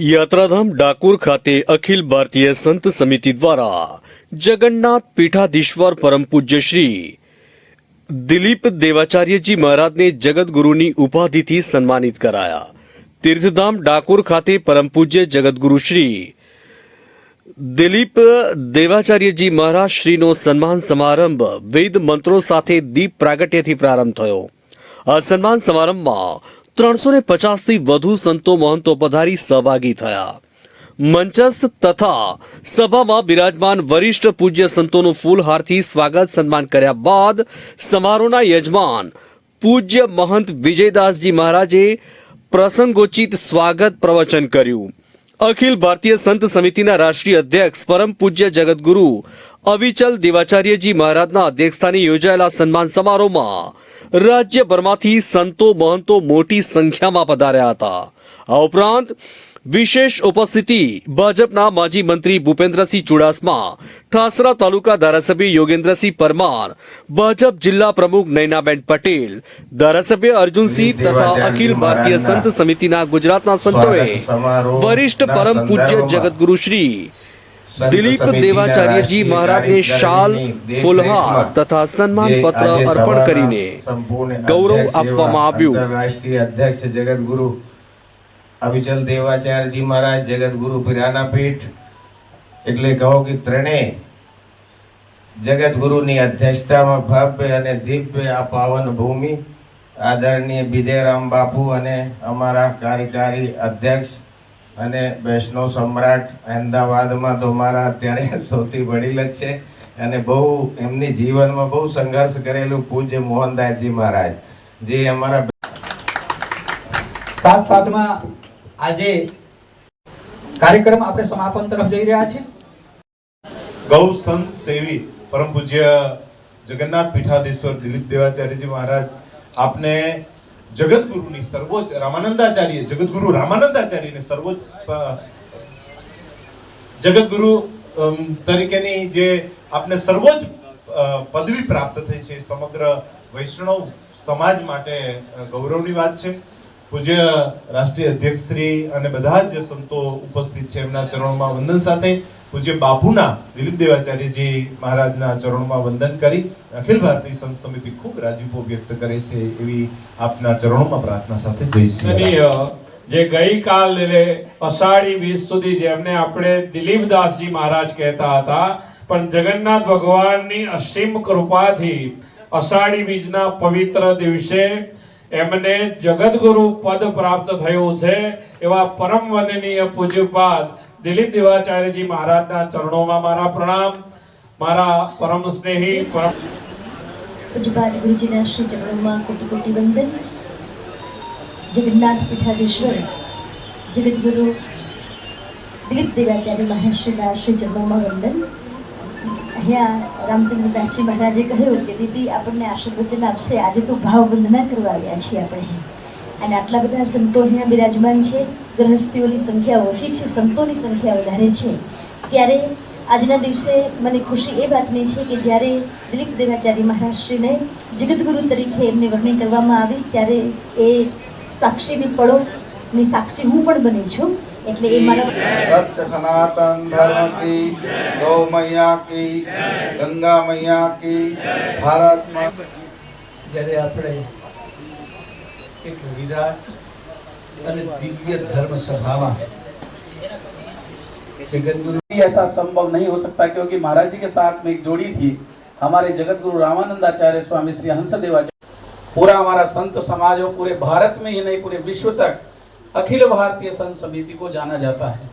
યાત્રાધામ ડાકોર ખાતે અખિલ ભારતીય સંત સમિતિ દ્વારા જગન્નાથ પીઠાધીશ્વર પરમ પૂજ્ય શ્રી દિલીપ દેવાચાર્યજી મહારાજને જગતગુરુની ઉપાધિથી સન્માનિત કરાયા. તીર્થધામ ડાકોર ખાતે પરમ પૂજ્ય જગતગુરુ શ્રી દિલીપ દેવાચાર્યજી મહારાજ શ્રીનો સન્માન સમારંભ વેદ મંત્રો સાથે દીપ પ્રાગટ્યથી પ્રારંભ થયો. આ સન્માન સમારંભમાં ત્રણસો ને પચાસથી વધુ સંતો મહંતો પધારી સહભાગી થયા. મંચસ્થ તથા સભામાં બિરાજમાન વરિષ્ઠ પૂજ્ય સંતોનું ફૂલહારથી સ્વાગત સન્માન કર્યા બાદ સમારોહના યજમાન પૂજ્ય મહંત વિજયદાસજી મહારાજે પ્રસંગોચિત સ્વાગત પ્રવચન કર્યું. અખિલ ભારતીય સંત સમિતિના રાષ્ટ્રીય અધ્યક્ષ, પરમ પૂજ્ય જગતગુરુ અવિચલ દેવાચાર્યજી મહારાજના અધ્યક્ષસ્થાને યોજાયેલા સન્માન સમારોહમાં રાજ્યભરમાંથી સંતો મહંતો મોટી સંખ્યામાં પધાર્યા હતા. આ ઉપરાંત વિશેષ ઉપસ્થિતિ ભાજપના માજી મંત્રી ભૂપેન્દ્રસિંહ ચુડાસમા ઠાસરા તાલુકા ધારાસભ્ય યોગેન્દ્રસિંહ પરમાર ભાજપ જિલ્લા પ્રમુખ નૈનાબેન પટેલ ધારાસભ્ય અર્જુનસિંહ તથા અખિલ ભારતીય સંત સમિતિના ગુજરાતના સંતોએ વરિષ્ઠ પરમ પૂજ્ય જગતગુરુ શ્રી દિલીપ દેવાચાર્યજી મહારાજને શાલ ફુલહાર તથા સન્માન પત્ર અર્પણ કરીને ગૌરવ આપવામાં આવ્યું. રાષ્ટ્રીય અધ્યક્ષ જગતગુરુ અવિચલ દેવાચાર્યજી મહારાજ જગતગુરુ પિરાના પીઠ એટલે કહો કે ત્રણેય જગતગુરુની અધ્યક્ષતામાં ભવ્ય અને દિવ્ય આ પાવન ભૂમિ આદરણીય વિજયરામ બાપુ અને અમારા કાર્યકારી અધ્યક્ષ અને વૈષ્ણવ સમ્રાટ અહેમદાબાદમાં તો મારા અત્યારે સૌથી વડીલ જ છે. અને બહુ એમની જીવનમાં બહુ સંઘર્ષ કરેલું પૂજ્ય મોહનદાસજી મહારાજ જે અમારા સાથ સાથમાં આજે કાર્યક્રમ આપણે સમાપન તરફ જઈ રહ્યા છે ગૌ સંત સેવી પરમ પૂજ્ય જગન્નાથ પીઠાધીશ્વર દિલીપ દેવાચાર્યજી મહારાજ આપને જગતગુરુની સર્વોચ્ચ રામાનંદાચાર્ય જગતગુરુ રામાનંદાચાર્યને સર્વોચ્ચ જગતગુરુ તરીકેની જે આપને સર્વોચ્ચ પદવી પ્રાપ્ત થઈ છે સમગ્ર વૈષ્ણવ સમાજ માટે ગૌરવની વાત છે. પૂજ્ય રાષ્ટ્રીય અધ્યક્ષ શ્રી અને બધા જ સંતો ઉપસ્થિત છે એમના ચરણોમાં વંદન સાથે. પૂજ્ય બાપુના દિલીપ દેવાચાર્યજી મહારાજના ચરણોમાં વંદન કરી અખિલ ભારતીય સંત સમિતિ ખૂબ રાજીપો વ્યક્ત કરે છે એવી આપના ચરણોમાં પ્રાર્થના સાથે જય શ્રી જે ગઈકાલ એટલે અષાઢી વીસ સુધી જેમને આપણે દિલીપદાસજી મહારાજ કહેતા હતા પણ જગન્નાથ ભગવાનની અસીમ કૃપાથી અષાઢી બીજના પવિત્ર દિવસે એમને જગતગુરુ પદ પ્રાપ્ત થયું છે એવા પરમ વંદનીય પૂજ્યપાદ દિલીપ દેવાચાર્યજી મહારાજના ચરણોમાં મારા પ્રણામ, મારા પરમ સ્નેહી, પરમ પૂજ્યપાદ ગુરુજીના શ્રી ચરણોમાં કોટી કોટી વંદન. જગન્નાથ પીઠાધીશ્વર, જગદગુરુ, દિલીપ દેવાચાર્ય મહાશ્રીના શ્રી ચરણોમાં વંદન. અહીંયા રામચંદ્રદાસજી મહારાજે કહ્યું કે, દીદી, આપણને આશીર્વચન આપશે. આજે તો ભાવ વંદના કરવા આવ્યા છીએ આપણે. અને આટલા બધા સંતો અહીંયા બિરાજમાન છે. ગ્રહસ્થીઓની સંખ્યા ઓછી છે સંતોની સંખ્યા વધારે છે. ત્યારે આજના દિવસે મને ખુશી એ વાતની છે કે જ્યારે દિલીપ દેવાચાર્ય મહારાજશ્રીને જગતગુરુ તરીકે એમને વર્ણન કરવામાં આવી ત્યારે એ સાક્ષીની પળોની સાક્ષી હું પણ બની છું એટલે એ મારા સત્ય સનાતન ધર્મ કી ગૌ મૈયા કી ગંગા મૈયા કી ભારત માતા જ્યારે આપણે એક વિરાટ અને દિવ્ય ધર્મ સભામાં જગતગુરુ भी ऐसा संभव नहीं हो सकता क्योंकि महाराज जी के साथ में एक जोड़ी थी हमारे जगत गुरु रामानंदाचार्य स्वामी श्री हंसदेवाचार्य पूरा हमारा संत समाज और पूरे भारत में ही नहीं पूरे विश्व तक अखिल भारतीय संत समिति को जाना जाता है